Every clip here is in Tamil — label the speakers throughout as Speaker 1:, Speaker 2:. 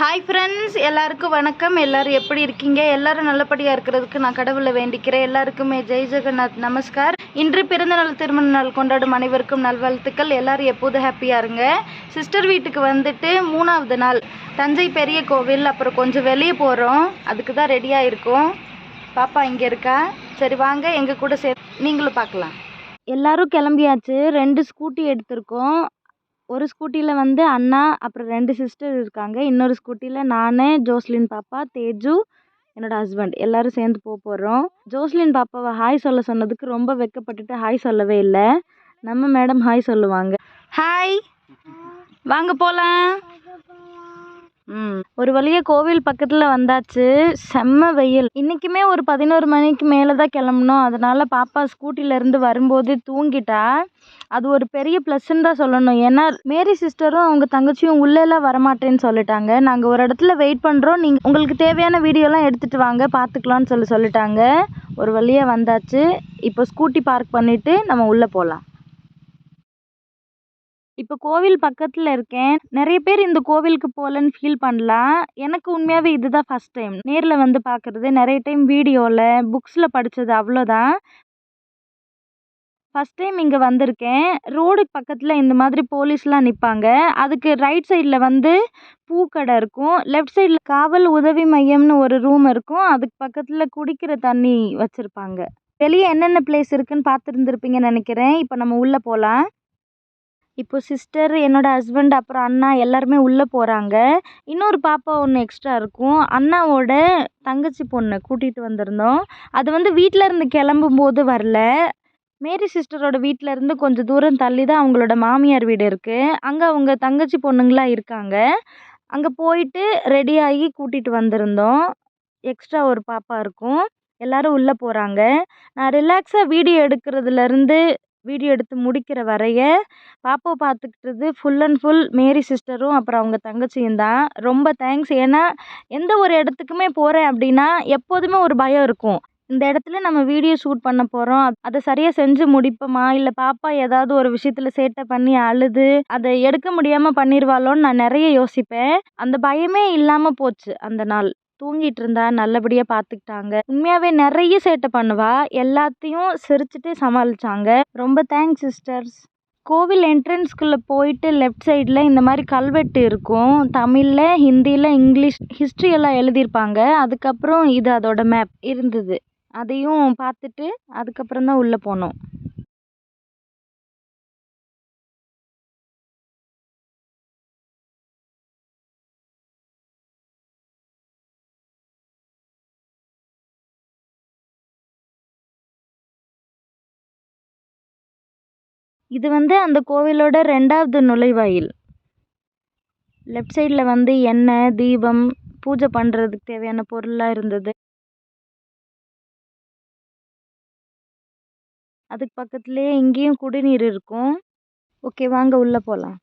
Speaker 1: ஹாய் ஃப்ரெண்ட்ஸ் எல்லாருக்கும் வணக்கம். எல்லாரும் எப்படி இருக்கீங்க? எல்லாரும் நல்லபடியாக இருக்கிறதுக்கு நான் கடவுளை வேண்டிக்கிறேன். எல்லாருக்குமே ஜெய் ஜெகநாத் நமஸ்கார். இன்று பிறந்தநாள் திருமண நாள் கொண்டாடும் அனைவருக்கும் நல்வாழ்த்துக்கள். எல்லாரும் எப்போதும் ஹாப்பியாக இருங்க? சிஸ்டர் வீட்டுக்கு வந்துட்டு மூணாவது நாள். தஞ்சை பெரிய கோவில் அப்புறம் கொஞ்சம் வெளியே போகிறோம் அதுக்கு தான் ரெடியாக இருக்கோம். பாப்பா இங்கே இருக்கா? சரி வாங்க. எங்கள் கூட சே நீங்களும் பார்க்கலாம். எல்லாரும் கிளம்பியாச்சு. ரெண்டு ஸ்கூட்டி எடுத்திருக்கோம். ஒரு ஸ்கூட்டியில் வந்து அண்ணா அப்புறம் ரெண்டு சிஸ்டர் இருக்காங்க. இன்னொரு ஸ்கூட்டியில் நான் ஜோஸ்லின் பாப்பா தேஜு என்னோட ஹஸ்பண்ட். எல்லாரும் சேர்ந்து போக போகிறோம் ஜோஸ்லின் பாப்பாவை ஹாய் சொல்ல சொன்னதுக்கு ரொம்ப வெக்கப்பட்டுட்டு ஹாய் சொல்லவே இல்லை. நம்ம மேடம் ஹாய் சொல்லுவாங்க. ஹாய். வாங்க போகலாம் ஒரு வழியாக கோவில் பக்கத்தில் வந்தாச்சு. செம்ம வெயில். இன்றைக்குமே ஒரு பதினோரு மணிக்கு மேலே தான் கிளம்புனோம் அதனால் பாப்பா ஸ்கூட்டிலேருந்து வரும்போது தூங்கிட்டா. அது ஒரு பெரிய ப்ளஸ்ன்னு தான் சொல்லணும். ஏன்னா மேரி சிஸ்டரும் அவங்க தங்கச்சியும் உள்ளேலாம் வரமாட்டேன்னு சொல்லிட்டாங்க. நாங்கள் ஒரு இடத்துல வெயிட் பண்ணுறோம் நீங்கள் உங்களுக்கு தேவையான வீடியோலாம் எடுத்துகிட்டு வாங்க. பார்த்துக்கலான்னு சொல்லி சொல்லிட்டாங்க. ஒரு வழியாக வந்தாச்சு. இப்போ ஸ்கூட்டி பார்க் பண்ணிவிட்டு நம்ம உள்ளே போகலாம் இப்போ கோவில் பக்கத்தில் இருக்கேன். நிறைய பேர் இந்த கோவிலுக்கு போகலன்னு ஃபீல் பண்ணலாம். எனக்கு உண்மையாகவே இதுதான் ஃபஸ்ட் டைம் நேரில் வந்து பார்க்குறது நிறைய டைம் வீடியோவில் புக்ஸில் படித்தது அவ்வளோதான். ஃபஸ்ட் டைம் இங்கே வந்திருக்கேன். ரோடு பக்கத்தில் இந்த மாதிரி போலீஸ்லாம் நிற்பாங்க அதுக்கு ரைட் சைடில் வந்து பூக்கடை இருக்கும். லெஃப்ட் சைடில் காவல் உதவி மையம்னு ஒரு ரூம் இருக்கும். அதுக்கு பக்கத்தில் குடிக்கிற தண்ணி வச்சுருப்பாங்க. வெளியே என்னென்ன பிளேஸ் இருக்குன்னு பார்த்துருந்துருப்பீங்கன்னு நினைக்கிறேன். இப்போ நம்ம உள்ளே போகலாம் இப்போ சிஸ்டர் என்னோடய ஹஸ்பண்ட் அப்புறம் அண்ணா எல்லாருமே உள்ளே போகிறாங்க இன்னொரு பாப்பா ஒன்று எக்ஸ்ட்ரா இருக்கும். அண்ணாவோட தங்கச்சி பொண்ணை கூட்டிகிட்டு வந்திருந்தோம். அது வந்து வீட்டில் இருந்து கிளம்பும்போது வரல. மேரி சிஸ்டரோட வீட்டில் இருந்து கொஞ்சம் தூரம் தள்ளி தான் அவங்களோட மாமியார் வீடு இருக்குது அங்கே அவங்க தங்கச்சி பொண்ணுங்களாம் இருக்காங்க. அங்கே போயிட்டு ரெடியாகி கூட்டிகிட்டு வந்திருந்தோம். எக்ஸ்ட்ரா ஒரு பாப்பா இருக்கும். எல்லோரும் உள்ளே போகிறாங்க நான் ரிலாக்ஸாக வீடியோ எடுக்கிறதுலேருந்து வீடியோ எடுத்து முடிக்கிற வரைய பாப்பாவை பார்த்துக்கிட்டது ஃபுல் அண்ட் ஃபுல் மேரி சிஸ்டரும் அப்புறம் அவங்க தங்கச்சியும் தான். ரொம்ப தேங்க்ஸ் ஏன்னா எந்த ஒரு இடத்துக்குமே போகிறேன் அப்படின்னா எப்போதுமே ஒரு பயம் இருக்கும். இந்த இடத்துல நம்ம வீடியோ ஷூட் பண்ண போகிறோம் அதை சரியாக செஞ்சு முடிப்போமா? இல்லை பாப்பா ஏதாவது ஒரு விஷயத்தில் சேட்டை பண்ணி அழுது அதை எடுக்க முடியாமல் பண்ணிடுவாளோன்னு நான் நிறைய யோசிப்பேன். அந்த பயமே இல்லாமல் போச்சு அந்த நாள். தூங்கிட்டு இருந்தா நல்லபடியாக பார்த்துக்கிட்டாங்க உண்மையாகவே நிறைய சேட்டை பண்ணுவா. எல்லாத்தையும் சிரிச்சுட்டு சமாளித்தாங்க ரொம்ப தேங்க்ஸ் சிஸ்டர்ஸ் கோவில் என்ட்ரன்ஸ்குள்ளே போயிட்டு லெஃப்ட் சைடில் இந்த மாதிரி கல்வெட்டு இருக்கும். தமிழில் ஹிந்தியில் இங்கிலீஷ் ஹிஸ்ட்ரி எல்லாம் எழுதியிருப்பாங்க. அதுக்கப்புறம் இது அதோட மேப் இருந்தது. அதையும் பார்த்துட்டு அதுக்கப்புறம் தான் உள்ளே போனோம். இது வந்து அந்த கோவிலோட ரெண்டாவது நுழைவாயில். லெஃப்ட் சைடில் வந்து எண்ணெய் தீபம் பூஜை பண்ணுறதுக்கு தேவையான பொருள்லாம் இருந்தது. அதுக்கு பக்கத்துலேயே இங்கேயும் குடிநீர் இருக்கும். ஓகே வாங்க உள்ளே போகலாம்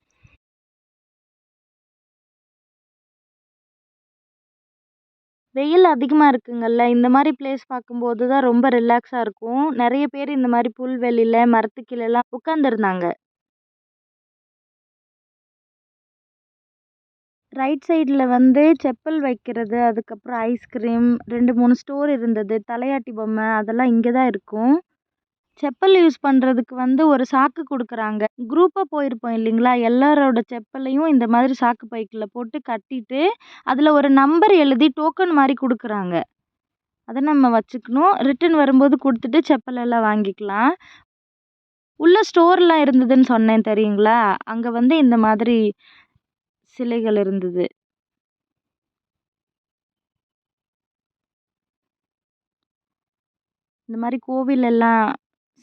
Speaker 1: வெயில் அதிகமாக இருக்குங்கள்ல இந்த மாதிரி பிளேஸ் பார்க்கும்போது தான் ரொம்ப ரிலாக்ஸாக இருக்கும். நிறைய பேர் இந்த மாதிரி புல்வெளியில் மரத்துக்கீழெல்லாம் உட்காந்துருந்தாங்க ரைட் சைடில் வந்து செப்பல் வைக்கிறது அதுக்கப்புறம் ஐஸ்கிரீம் ரெண்டு மூணு ஸ்டோர் இருந்தது. தலையாட்டி பொம்மை அதெல்லாம் இங்கே தான் இருக்கும். செப்பல் யூஸ் பண்ணுறதுக்கு வந்து ஒரு சாக்கு கொடுக்குறாங்க. குரூப்பாக போயிருப்போம் இல்லைங்களா? எல்லாரோட செப்பலையும் இந்த மாதிரி சாக்கு பைக்கில் போட்டு கட்டிட்டு அதில் ஒரு நம்பர் எழுதி டோக்கன் மாதிரி கொடுக்குறாங்க. அதை நம்ம வச்சுக்கணும். ரிட்டன் வரும்போது கொடுத்துட்டு செப்பல் எல்லாம் வாங்கிக்கலாம். உள்ள ஸ்டோர்லாம் இருந்ததுன்னு சொன்னேன் தெரியுங்களா? அங்கே வந்து இந்த மாதிரி சிலைகள் இருந்தது. இந்த மாதிரி கோவிலெல்லாம்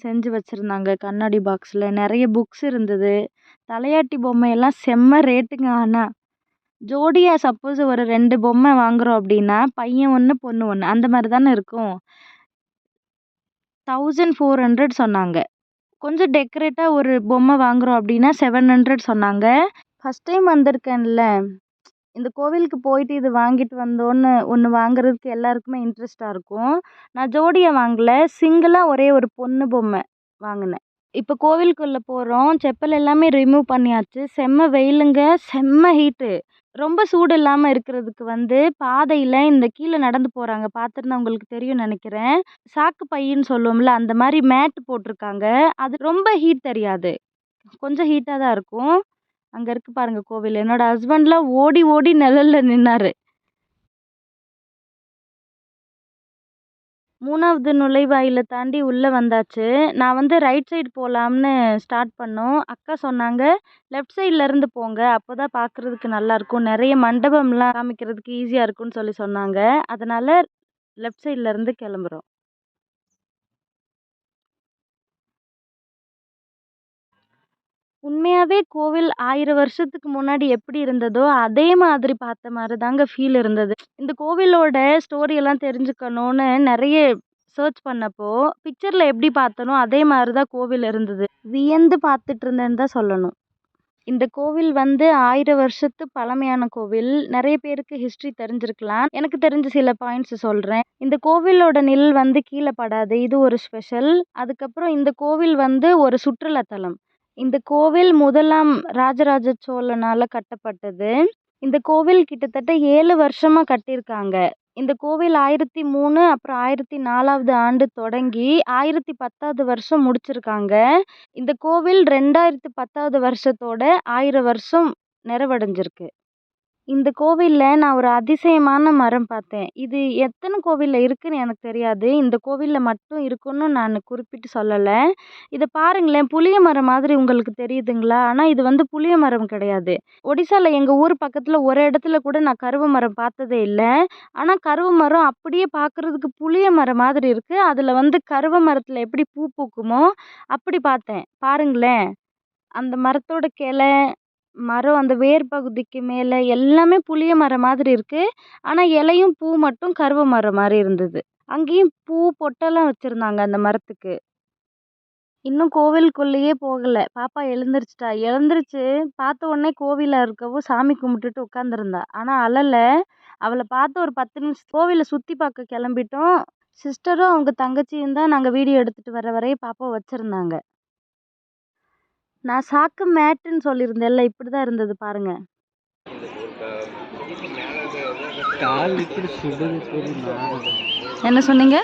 Speaker 1: செஞ்சு வச்சுருந்தாங்க. கண்ணாடி பாக்ஸில் நிறைய புக்ஸ் இருந்தது. தலையாட்டி பொம்மையெல்லாம் செம்ம ரேட்டுங்க ஆனால் ஜோடியாக சப்போஸ் ஒரு ரெண்டு பொம்மை வாங்குகிறோம் அப்படின்னா பையன் ஒன்று பொண்ணு ஒன்று அந்த மாதிரி தானே இருக்கும். தௌசண்ட் ஃபோர் ஹண்ட்ரட் சொன்னாங்க. கொஞ்சம் டெக்கரேட்டாக ஒரு பொம்மை வாங்குகிறோம் அப்படின்னா செவன் ஹண்ட்ரட் சொன்னாங்க. ஃபஸ்ட் டைம் வந்திருக்கேன்ல. இந்த கோவிலுக்கு போயிட்டு இது வாங்கிட்டு வந்தோன்னு ஒன்று வாங்குறதுக்கு எல்லாருக்குமே இன்ட்ரெஸ்ட்டாக இருக்கும். நான் ஜோடியாக வாங்கலை சிங்கிளாக ஒரே ஒரு பொண்ணு பொம்மை வாங்கினேன். இப்போ கோவிலுக்குள்ளே போகிறோம் செப்பல் எல்லாமே ரிமூவ் பண்ணியாச்சு. செம்ம வெயிலுங்க செம்ம ஹீட்டு ரொம்ப சூடு இல்லாமல் இருக்கிறதுக்கு வந்து பாதையில் இந்த கீழே நடந்து போகிறாங்க பார்த்துருந்தா உங்களுக்கு தெரியும்னு நினைக்கிறேன். சாக்கு பையின்னு சொல்லுவோம்ல அந்த மாதிரி மேட் போட்டிருக்காங்க. அது ரொம்ப ஹீட் தெரியாது. கொஞ்சம் ஹீட்டாக தான் இருக்கும். அங்கே இருக்கு பாருங்க கோவில். என்னோட ஹஸ்பண்ட்லாம் ஓடி ஓடி நிழல்ல நின்னாரு. மூணாவது நுழைவாயிலை தாண்டி உள்ளே வந்தாச்சு. நான் வந்து ரைட் சைடு போகலாம்னு ஸ்டார்ட் பண்ணோம். அக்கா சொன்னாங்க லெஃப்ட் சைடில் இருந்து போங்க. அப்போ தான் பார்க்குறதுக்கு நல்லாயிருக்கும் நிறைய மண்டபம்லாம் காமிக்கிறதுக்கு ஈஸியாக இருக்கும்னு சொல்லி சொன்னாங்க. அதனால் லெஃப்ட் சைடில் இருந்து கிளம்புறோம். உண்மையாகவே கோவில் ஆயிரம் வருஷத்துக்கு முன்னாடி எப்படி இருந்ததோ அதே மாதிரி பார்த்த மாதிரி தாங்க ஃபீல் இருந்தது. இந்த கோவிலோட ஸ்டோரியெல்லாம் தெரிஞ்சுக்கணுன்னு நிறைய சர்ச் பண்ணப்போ பிக்சரில் எப்படி பார்த்தனோ அதே மாதிரி தான் கோவில் இருந்தது. வியந்து பார்த்துட்டு இருந்தேன்னு தான் சொல்லணும். இந்த கோவில் வந்து ஆயிரம் வருஷத்து பழமையான கோவில். நிறைய பேருக்கு ஹிஸ்ட்ரி தெரிஞ்சிருக்கலாம். எனக்கு தெரிஞ்ச சில பாயிண்ட்ஸ் சொல்கிறேன் இந்த கோவிலோட நிழல் வந்து கீழே படாது. இது ஒரு ஸ்பெஷல் அதுக்கப்புறம் இந்த கோவில் வந்து ஒரு சுற்றுலாத்தலம். இந்த கோவில் முதலாம் ராஜராஜ சோழனால் கட்டப்பட்டது. இந்த கோவில் கிட்டத்தட்ட ஏழு வருஷமாக கட்டியிருக்காங்க. இந்த கோவில் ஆயிரத்தி மூணு அப்புறம் ஆயிரத்தி நாலாவது ஆண்டு தொடங்கி ஆயிரத்தி பத்தாவது வருஷம் முடிச்சிருக்காங்க. இந்த கோவில் ரெண்டாயிரத்தி பத்தாவது வருஷத்தோட ஆயிரம் வருஷம் நிறைவடைஞ்சிருக்கு. இந்த கோவிலில் நான் ஒரு அதிசயமான மரம் பார்த்தேன். இது எத்தனை கோவிலில் இருக்குதுன்னு எனக்கு தெரியாது. இந்த கோவிலில் மட்டும் இருக்குன்னு நான் குறிப்பிட்டு சொல்லலை. இதை பாருங்களேன். புளிய மரம் மாதிரி உங்களுக்கு தெரியுதுங்களா? ஆனால் இது வந்து புளிய மரம் கிடையாது. ஒடிசாவில் எங்கள் ஊர் பக்கத்தில் ஒரு இடத்துல கூட நான் கருவ மரம் பார்த்ததே இல்லை. ஆனால் கருவ மரம் அப்படியே பார்க்குறதுக்கு புளிய மரம் மாதிரி இருக்குது அதில் வந்து கருவ மரத்தில் எப்படி பூ பூக்குமோ அப்படி பார்த்தேன். பாருங்களேன். அந்த மரத்தோட கிளை மரம் அந்த வேர் பகுதிக்கு மேலே எல்லாமே புளிய மரம் மாதிரி இருக்குது ஆனால் இலையும் பூ மட்டும் கருவ மரம் மாதிரி இருந்தது. அங்கேயும் பூ பொட்டெல்லாம் வச்சுருந்தாங்க அந்த மரத்துக்கு. இன்னும் கோவிலுக்குள்ளேயே போகலை. பாப்பா எழுந்திரிச்சிட்டா. எழுந்திரிச்சு பார்த்த உடனே கோவிலில் இருக்கவும் சாமி கும்பிட்டுட்டு உட்காந்துருந்தா ஆனால் அழலை. அவளை பார்த்து ஒரு பத்து நிமிஷம் கோவிலை சுற்றி பார்க்க கிளம்பிட்டோம். சிஸ்டரும் அவங்க தங்கச்சியும் தான் நாங்கள் வீடியோ எடுத்துகிட்டு வர வரையும் பாப்பா வச்சுருந்தாங்க. நான் சாக்கு மேட்டுன்னு சொல்லியிருந்தேன்ல இப்படி தான் இருந்தது பாருங்க.
Speaker 2: கால் இப்படி சுடுது தெரியுமா?
Speaker 1: என்ன சொன்னீங்க?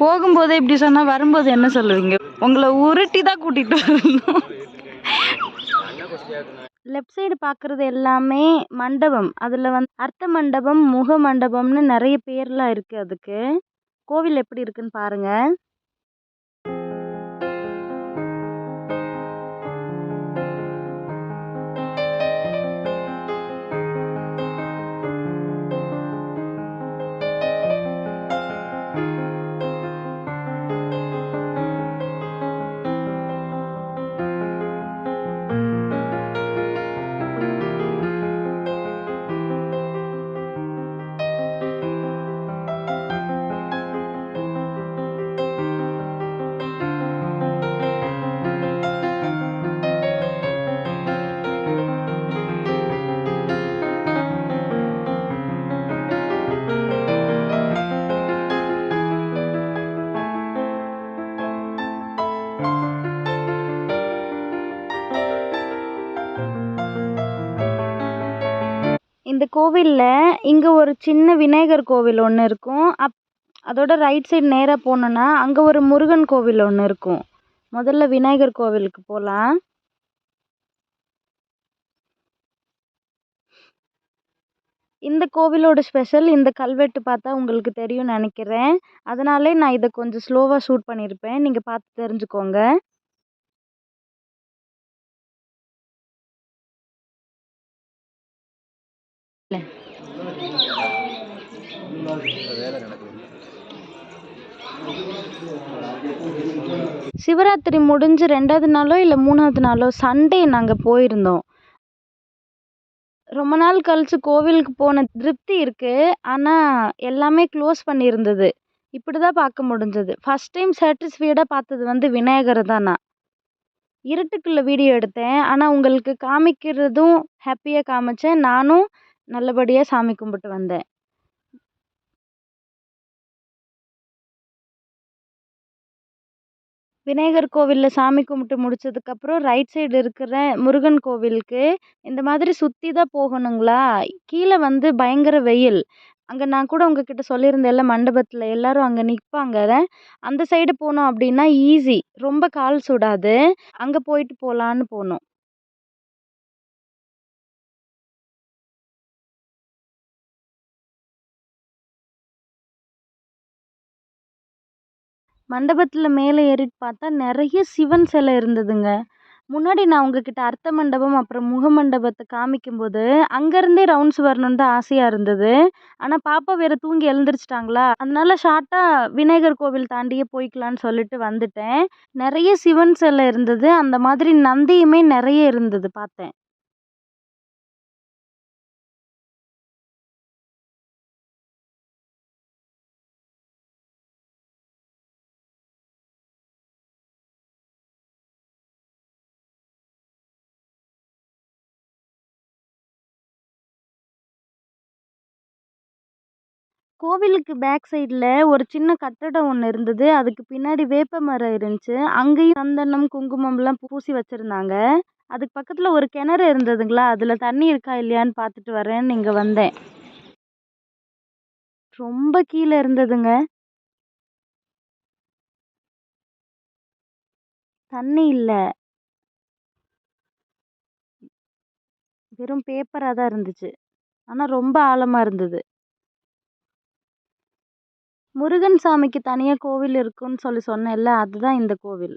Speaker 1: போகும்போதே இப்படி சொன்னால் வரும்போது என்ன சொல்லுவீங்க? உங்களை உருட்டி தான் கூட்டிகிட்டு வரணும். லெஃப்ட் சைடு பார்க்குறது எல்லாமே மண்டபம். அதில் வந்து அர்த்த மண்டபம் முக மண்டபம்னு நிறைய பேர்லாம் இருக்குது அதுக்கு. கோவில் எப்படி இருக்குன்னு பாருங்கள் கோவிலில் இங்கே ஒரு சின்ன விநாயகர் கோவில் ஒன்று இருக்கும். அப் அதோட ரைட் சைடு நேராக போனோன்னா அங்கே ஒரு முருகன் கோவில் ஒன்று இருக்கும். முதல்ல விநாயகர் கோவிலுக்கு போகலாம் இந்த கோவிலோட ஸ்பெஷல் இந்த கல்வெட்டு பார்த்தா உங்களுக்கு தெரியும்னு நினைக்கிறேன். அதனாலே நான் இதை கொஞ்சம் ஸ்லோவாக ஷூட் பண்ணியிருப்பேன். நீங்கள் பார்த்து தெரிஞ்சுக்கோங்க. சிவராத்திரி முடிஞ்சு ரெண்டாவது நாளோ இல்லை மூணாவது நாளோ சண்டே நாங்கள் போயிருந்தோம். ரொம்ப நாள் கழிச்சு கோவிலுக்கு போன திருப்தி இருக்குது ஆனால் எல்லாமே க்ளோஸ் பண்ணியிருந்தது. இப்படி தான் பார்க்க முடிஞ்சது. ஃபஸ்ட் டைம் சாட்டிஸ்ஃபைடாக பார்த்தது வந்து விநாயகர் தான்? நான் இருட்டுக்குள்ளே வீடியோ எடுத்தேன். ஆனால் உங்களுக்கு காமிக்கிறதும் ஹாப்பியாக காமிச்சேன். நானும் நல்லபடியாக சாமி கும்பிட்டு வந்தேன். விநாயகர் கோவிலில் சாமி கும்பிட்டு முடிச்சதுக்கப்புறம் ரைட் சைடு இருக்கிற முருகன் கோவிலுக்கு இந்த மாதிரி சுற்றி தான் போகணுங்களா? கீழே வந்து பயங்கர வெயில். அங்கே நான் கூட உங்ககிட்ட சொல்லியிருந்தேன்ல மண்டபத்தில் எல்லாரும் அங்கே நிற்பாங்க அந்த சைடு போனோம் அப்படின்னா ஈஸி ரொம்ப கால் சுடாது. அங்கே போயிட்டு போகலான்னு போனோம். மண்டபத்தில் மேலே ஏறிட்டு பார்த்தா நிறைய சிவன் சிலை இருந்ததுங்க. முன்னாடி நான் உங்ககிட்ட அர்த்த மண்டபம் அப்புறம் முக மண்டபத்தை காமிக்கும்போது அங்கேருந்தே ரவுண்ட்ஸ் வரணுன்னு தான் ஆசையாக இருந்தது. ஆனால் பாப்பா வேறு தூங்கி எழுந்திரிச்சிட்டாங்களா? அதனால ஷார்ட்டாக விநாயகர் கோவில் தாண்டியே போய்க்கலான்னு சொல்லிட்டு வந்துட்டேன். நிறைய சிவன் சிலை இருந்தது. அந்த மாதிரி நந்தியுமே நிறைய இருந்தது பார்த்தேன். கோவிலுக்கு பேக் சைடில் ஒரு சின்ன கட்டடம் ஒன்று இருந்தது. அதுக்கு பின்னாடி வேப்ப மரம் இருந்துச்சு. அங்கேயும் சந்தனம் குங்குமம்லாம் பூசி வச்சுருந்தாங்க. அதுக்கு பக்கத்தில் ஒரு கிணறு இருந்ததுங்களா? அதில் தண்ணி இருக்கா இல்லையான்னு பார்த்துட்டு வரேன்னு இங்கே வந்தேன். ரொம்ப கீழே இருந்ததுங்க. தண்ணி இல்லை. வெறும் பேப்பராக தான் இருந்துச்சு. ஆனால் ரொம்ப ஆழமாக இருந்தது. முருகன் சாமிக்கு தனியாக கோவில் இருக்குன்னு சொல்லி சொன்னேன்ல அதுதான் இந்த கோவில்.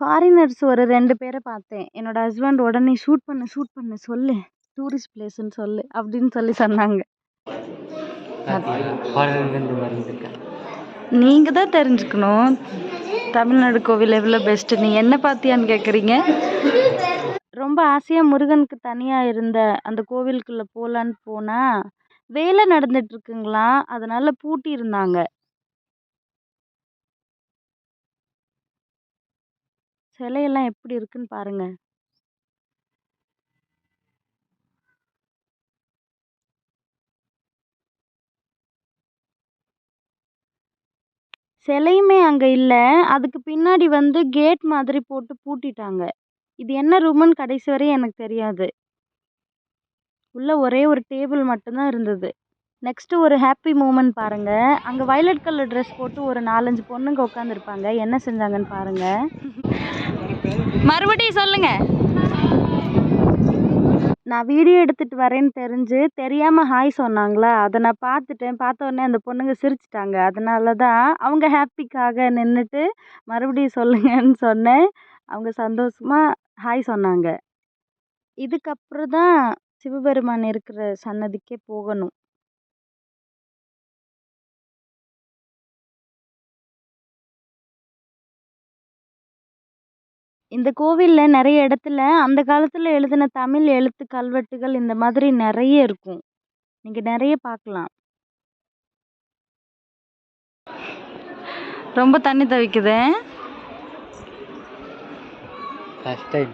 Speaker 1: ஃபாரினர்ஸ் ஒரு ரெண்டு பேரை பார்த்தேன். என்னோட ஹஸ்பண்ட் உடனே ஷூட் பண்ணு ஷூட் பண்ணு சொல்லு. டூரிஸ்ட் பிளேஸ்ன்னு சொல்லு அப்படின்னு சொல்லி சொன்னாங்க. நீங்கள் தான் தெரிஞ்சுக்கணும். தமிழ்நாடு கோவில் எவ்வளோ பெஸ்ட்டு நீ என்ன பார்த்தியான்னு கேட்குறீங்க ரொம்ப ஆசையாக முருகனுக்கு தனியாக இருந்த அந்த கோவிலுக்குள்ளே போகலான்னு போனால் வேலை நடந்துட்டுருக்குங்களா? அதனால் பூட்டி இருந்தாங்க. சிலையெல்லாம் எப்படி இருக்குன்னு பாருங்கள் சிலையுமே அங்கே இல்லை. அதுக்கு பின்னாடி வந்து கேட் மாதிரி போட்டு பூட்டிட்டாங்க. இது என்ன ரூமுன்னு கடைசி வரையும் எனக்கு தெரியாது. உள்ளே ஒரே ஒரு டேபிள் மட்டும்தான் இருந்தது. நெக்ஸ்ட்டு ஒரு ஹாப்பி மூமெண்ட் பாருங்கள் அங்கே வயலட் கலர் ட்ரெஸ் போட்டு ஒரு நாலஞ்சு பொண்ணுங்க உட்காந்துருப்பாங்க என்ன செஞ்சாங்கன்னு பாருங்கள் மறுபடியும் சொல்லுங்கள் நான் வீடியோ எடுத்துகிட்டு வரேன்னு தெரிஞ்சு தெரியாமல் ஹாய் சொன்னாங்களா? அதை நான் பார்த்துட்டேன். பார்த்த உடனே அந்த பொண்ணுங்க சிரிச்சிட்டாங்க. அதனால தான் அவங்க ஹாப்பிக்காக நின்றுட்டு மறுபடியும் சொல்லுங்கன்னு சொன்னேன். அவங்க சந்தோஷமாக ஹாய் சொன்னாங்க. இதுக்கப்புறம் தான் சிவபெருமான் இருக்கிற சன்னதிக்கே போகணும். இந்த கோவிலில் நிறைய இடத்துல அந்த காலத்தில் எழுதின தமிழ் எழுத்து கல்வெட்டுகள் இந்த மாதிரி நிறைய இருக்கும். நீங்கள் நிறைய பார்க்கலாம். ரொம்ப தண்ணி தவிக்குது.
Speaker 2: ஃபஸ்ட் டைம்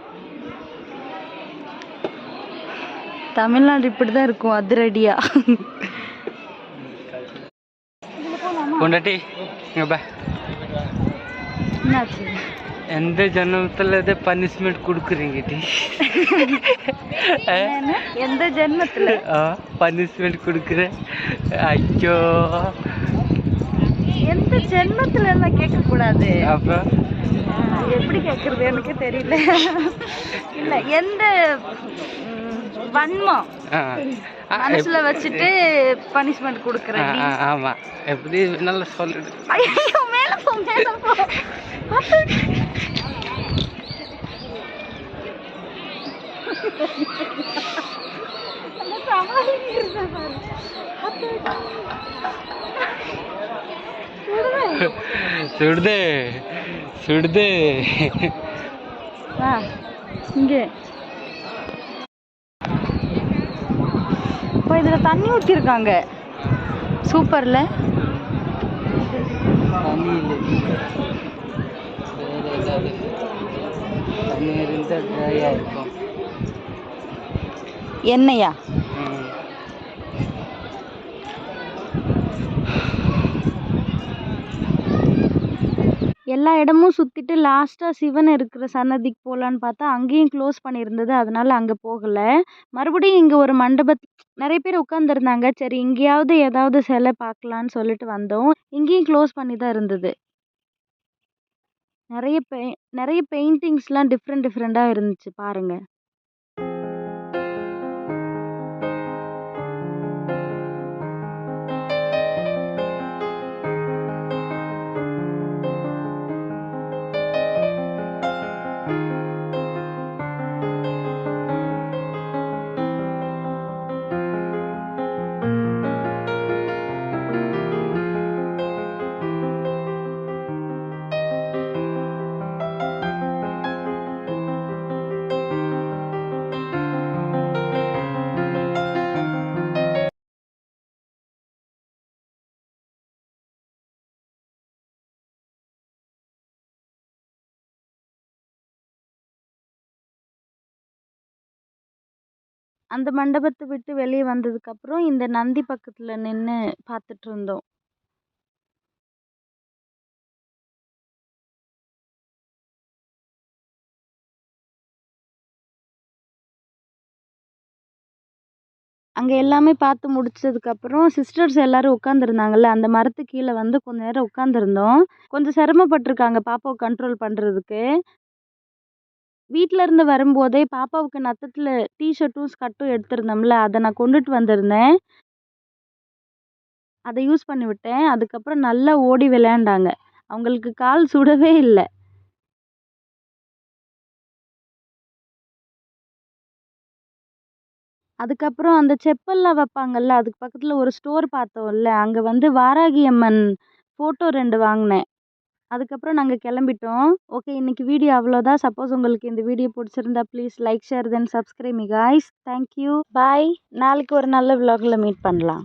Speaker 1: தமிழ்நாடு இப்படி தான் இருக்கும் அதிரடியா.
Speaker 2: பொண்டாட்டி இங்க பா.
Speaker 1: என்னாச்சு?
Speaker 2: எந்த ஜென்மத்தில் இது பனிஷ்மெண்ட் கொடுக்குறீங்க டி?
Speaker 1: எந்த ஜென்மத்தில்?
Speaker 2: பனிஷ்மெண்ட் கொடுக்குறேன் ஐயோ.
Speaker 1: எந்த ஜென்மத்துல எல்லாம் கேட்கக்கூடாது?
Speaker 2: அப்புறம்
Speaker 1: எப்படி கேட்கறது எனக்கு தெரியல. இல்ல எந்த வன்மம் மனசுல வச்சுட்டு பனிஷ்மெண்ட் கொடுக்குறேன்
Speaker 2: ஆமா. எப்படி நல்லா சொல்லிடு.
Speaker 1: ஐயோ மேல போ மேல போ. பார்த்து. அந்த சமாளி இருந்தா பாரு.
Speaker 2: சுடுது சுடுது.
Speaker 1: இங்கே. இப்போ இதில் தண்ணி ஊற்றிருக்காங்க சூப்பரில்.
Speaker 2: தண்ணி இல்லை வேற ஏதாவது தண்ணி இருந்தால் ட்ரையாக இருக்கும்
Speaker 1: எண்ணெயா
Speaker 2: ம்.
Speaker 1: எல்லா இடமும் சுற்றிட்டு லாஸ்ட்டாக சிவன் இருக்கிற சன்னதிக்கு போகலான்னு பார்த்தா அங்கேயும் க்ளோஸ் பண்ணியிருந்தது. அதனால் அங்கே போகலை. மறுபடியும் இங்கே ஒரு மண்டபத் நிறைய பேர் உட்காந்துருந்தாங்க சரி இங்கேயாவது ஏதாவது சிலை பார்க்கலான்னு சொல்லிட்டு வந்தோம். இங்கேயும் க்ளோஸ் பண்ணி தான் இருந்தது. நிறைய பெ நிறைய பெயிண்டிங்ஸ்லாம் டிஃப்ரெண்ட் டிஃப்ரெண்ட்டாக இருந்துச்சு பாருங்கள் அந்த மண்டபத்தை விட்டு வெளியே வந்ததுக்கப்புறம் இந்த நந்தி பக்கத்தில் நின்று பார்த்துட்டு இருந்தோம் அங்கே எல்லாமே பார்த்து முடிச்சதுக்கப்புறம் சிஸ்டர்ஸ் எல்லாரும் உட்காந்துருந்தாங்கல்ல அந்த மரத்து கீழே வந்து கொஞ்ச நேரம் உட்காந்துருந்தோம் கொஞ்சம் சிரமப்பட்டிருக்காங்க பாப்பாவை கண்ட்ரோல் பண்ணுறதுக்கு வீட்டில் இருந்து வரும்போதே பாப்பாவுக்கு நத்தத்தில் டிஷர்ட்டும் ஸ்கர்ட்டும் எடுத்திருந்தோம்ல அதை நான் கொண்டுட்டு வந்திருந்தேன். அதை யூஸ் பண்ணி விட்டேன் அதுக்கப்புறம் நல்லா ஓடி விளையாண்டாங்க. அவங்களுக்கு கால் சுடவே இல்லை. அதுக்கப்புறம் அந்த செப்பல்லாம் வைப்பாங்கல்ல அதுக்கு பக்கத்தில் ஒரு ஸ்டோர் பார்த்தோம்ல அங்கே வந்து வாராகி அம்மன் ஃபோட்டோ ரெண்டு வாங்கினேன். அதுக்கப்புறம் நாங்கள் கிளம்பிட்டோம். ஓகே இன்னைக்கு வீடியோ அவ்வளோதான் சப்போஸ் உங்களுக்கு இந்த வீடியோ பிடிச்சிருந்தா please like share then subscribe me guys thank you bye நாளைக்கு ஒரு நல்ல விலாகில் மீட் பண்ணலாம்.